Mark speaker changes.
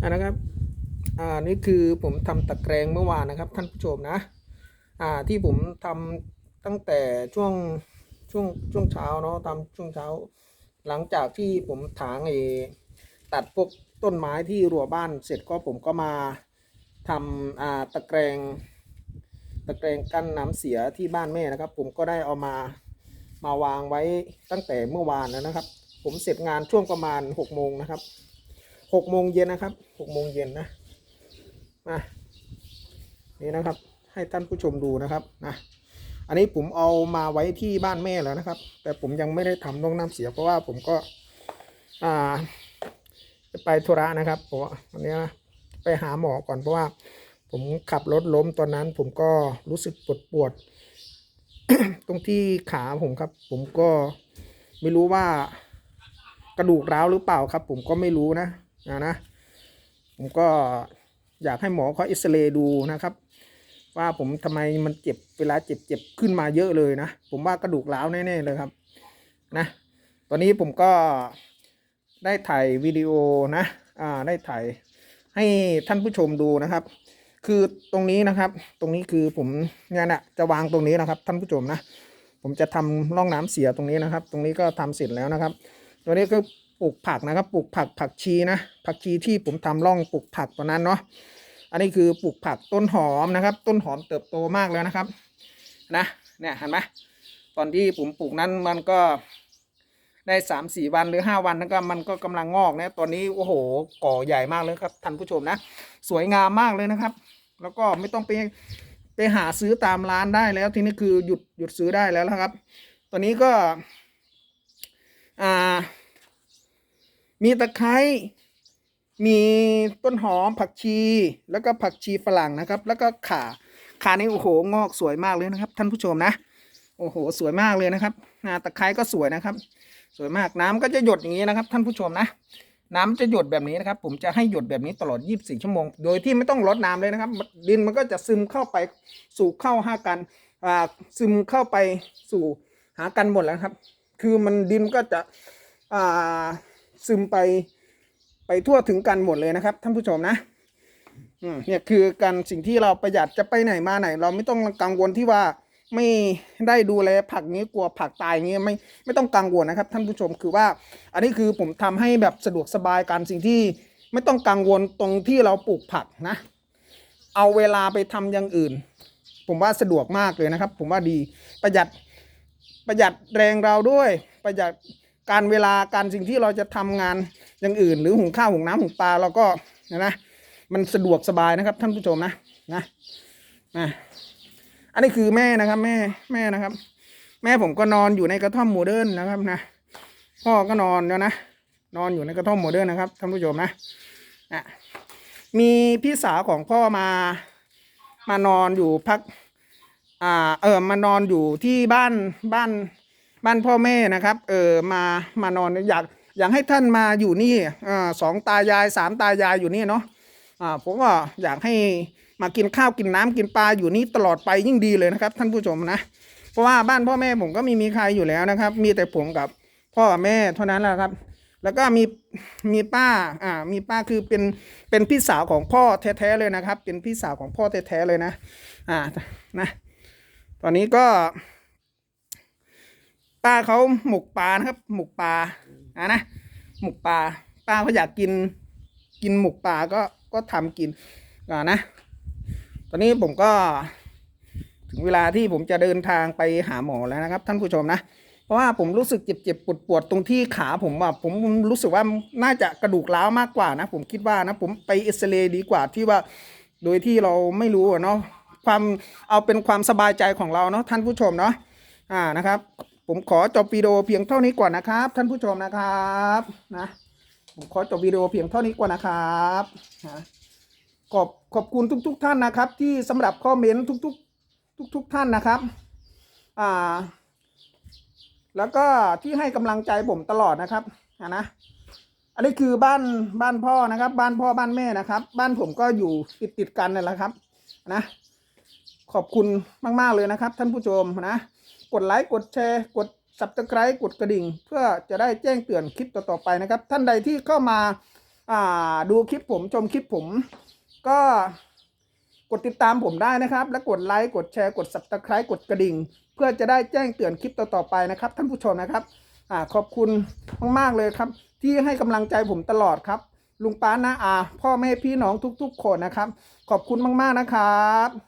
Speaker 1: อ่านะครับอ่านี่คือผมทำตะแกรงเมื่อวานนะครับ ท่านผู้ชมนะอ่าที่ผมทำตั้งแต่ช่วงช่วงช่วงเช้าเนาะทำช่วงเช้า หลังจากที่ผมถางเอตัดพวกต้นไม้ที่รั้วบ้านเสร็จก็ผมก็มาทำอ่าตะแกรงตะแกรงกั้นน้ำเสียที่บ้านแม่นะครับ ผมก็ได้เอามามาวางไว้ตั้งแต่เมื่อวานแล้วนะครับ ผมเสร็จงานช่วงประมาณหกโมงนะครับ หกโมงเย็นนะครับหกโมงเย็นนะมานี่นะครับ ให้ท่านผู้ชมดูนะครับนะอันนี้ผมเอามาไว้ที่บ้านแม่แล้วนะครับ แต่ผมยังไม่ได้ทำน้องน้ำเสียเพราะว่าผมก็อ่าไปธุระนะครับเพราะว่าวันนี้นะไปหาหมอก่อนเพราะว่า ผมขับรถล้มตอนนั้น ผมก็รู้สึกปวดปวด ตรงที่ขาผมครับ ผมก็ไม่รู้ว่ากระดูกร้าวหรือเปล่าครับ ผมก็ไม่รู้นะ นะนะผมก็อยากให้หมอเขาเอ็กซเรย์ดูนะครับ ว่าผมทำไมมันเจ็บเวลาเจ็บเจ็บขึ้นมาเยอะเลยนะ ผมว่ากระดูกร้าวแน่ๆเลยครับนะตอนนี้ผมก็ได้ถ่ายวิดีโอนะอ่าได้ถ่ายให้ท่านผู้ชมดูนะครับ คือตรงนี้นะครับ ตรงนี้คือผมเนี่ยนะจะวางตรงนี้นะครับ ท่านผู้ชมนะ ผมจะทำร่องน้ำเสียตรงนี้นะครับ ตรงนี้ก็ทำเสร็จแล้วนะครับ ตัวนี้ก็ ปลูกผักนะครับปลูกผักผักชีนะผักชีที่ผมทำร่องปลูกผักตัวนั้นเนาะอันนี้คือปลูกผักต้นหอมนะครับ ต้นหอมเติบโตมากแล้วนะครับนะเนี่ยเห็นไหมตอนที่ผมปลูกนั้นมันก็ได้สามสี่วันหรือห้าวันแล้วก็มันก็กำลังงอกนะตอนนี้โอ้โหก่อใหญ่มากเลยครับท่านผู้ชมนะ สวยงามมากเลยนะครับ แล้วก็ไม่ต้องไปไปหาซื้อตามร้านได้แล้วทีนี้คือหยุดหยุดซื้อได้แล้วนะครับ ตอนนี้ก็อ่า มีตะไคร้มีต้นหอมผักชี แล้วก็ผักชีฝรั่งนะครับ แล้วก็ข่าข่านี่โอ้โหงอกสวยมากเลยนะครับ ท่านผู้ชมนะ โอ้โห สวยมากเลยนะครับอ่าตะไคร้ก็สวยนะครับ สวยมากน้ำก็จะหยดอย่างนี้นะครับ ท่านผู้ชมนะน้ำจะหยดแบบนี้นะครับ ผมจะให้หยดแบบนี้ตลอด 24 ชั่วโมง โดยที่ไม่ต้องลดน้ำเลยนะครับ ดินมันก็จะซึมเข้าไปสู่เข้าหากันอ่าซึมเข้าไปสู่หากันหมดแล้วครับ คือมันดินก็จะอ่า ซึมไปไปทั่วถึงกันหมดเลยนะครับ ท่านผู้ชมนะเนี่ยคือการสิ่งที่เราประหยัดจะไปไหนมาไหน เราไม่ต้องกังวลที่ว่าไม่ได้ดูแลผักนี้กลัวผักตายเงี้ยไม่ไม่ต้องกังวลนะครับ ท่านผู้ชมคือว่า อันนี้คือผมทำให้แบบสะดวกสบายการสิ่งที่ไม่ต้องกังวลตรงที่เราปลูกผักนะ เอาเวลาไปทำอย่างอื่น ผมว่าสะดวกมากเลยนะครับ ผมว่าดีประหยัดประหยัดแรงเราด้วยประหยัด การเวลาการสิ่งที่เราจะทำงานอย่างอื่น หรือหุงข้าวหุงน้ำหุงปลาเราก็นะนะมันสะดวกสบายนะครับ ท่านผู้ชมนะนะนะอันนี้คือแม่นะครับ แม่แม่นะครับ แม่ผมก็นอนอยู่ในกระท่อมโมเดิร์นนะครับนะพ่อก็นอนแล้วนะนอนอยู่ในกระท่อมโมเดิร์นนะครับท่านผู้ชมนะอะมีพี่สาวของพ่อมามานอนอยู่พัก อ่า เออมานอนอยู่ที่บ้านบ้าน บ้านพ่อแม่นะครับเออมามานอนอยากอยากให้ท่านมาอยู่นี่อสองตายายสามตายายอยู่นี่เนาะอ่าผมก็อยากให้มากินข้าวกินน้ำกินปลาอยู่นี่ตลอดไปยิ่งดีเลยนะครับ ท่านผู้ชมนะ เพราะว่าบ้านพ่อแม่ผมก็มีมีใครอยู่แล้วนะครับ มีแต่ผมกับพ่อแม่เท่านั้นแหละครับ แล้วก็มีมีป้าอ่ามีป้าคือเป็นเป็นพี่สาวของพ่อแท้ๆเลยนะครับ เป็นพี่สาวของพ่อแท้ๆเลยนะอ่านะ ตอนนี้ก็ ป้าเขาหมกปลานะครับ หมกปลาอ่านะหมกปลาป้าเขาอยากกิน กินหมกปลาก็ก็ทำกินอ่านะ ตอนนี้ผมก็ ถึงเวลาที่ผมจะเดินทางไปหาหมอแล้วนะครับ ท่านผู้ชมนะเพราะว่าผมรู้สึกเจ็บๆปวดปวดๆตรงที่ขาผมว่าผมรู้สึกว่าน่าจะกระดูกร้าวมากกว่านะ ผมคิดว่านะผมไปเอ็กซเรย์ดีกว่าที่ว่า โดยที่เราไม่รู้เนาะความเอาเป็นความสบายใจของเราเนาะท่านผู้ชมเนาะอ่านะครับ ผมขอจบวิดีโอเพียงเท่านี้ก่อนนะครับ ท่านผู้ชมนะครับนะผมขอจบวิดีโอเพียงเท่านี้ก่อนนะครับนะขอบขอบคุณทุกๆท่านนะครับ ที่สำหรับคอมเมนต์ทุกๆ ทุก ๆ ท่านนะครับอ่าแล้วก็ที่ให้กำลังใจผมตลอดนะครับอะนะอันนี้คือบ้านบ้านพ่อนะครับ บ้านพ่อบ้านแม่นะครับ บ้านผมก็อยู่ติดติดกันนั่แหละครับ นะ ขอบคุณมาก ๆ เลยนะครับ ท่านผู้ชมนะ กดไลค์กดแชร์ กด subscribe กดกระดิ่ง เพื่อจะได้แจ้งเตือนคลิปต่อๆไปนะครับ ท่านใดที่เข้ามาอ่าดูคลิปผมชมคลิปผม ก็กดติดตามผมได้นะครับ และกดไลค์กดแชร์กด subscribe กดกระดิ่ง เพื่อจะได้แจ้งเตือนคลิปต่อๆไปนะครับ ท่านผู้ชมนะครับอ่าขอบคุณมากๆเลยครับ ที่ให้กำลังใจผมตลอดครับลุงป้านะอา พ่อแม่พี่น้องทุก ๆ คนนะครับ ขอบคุณมากๆนะครับ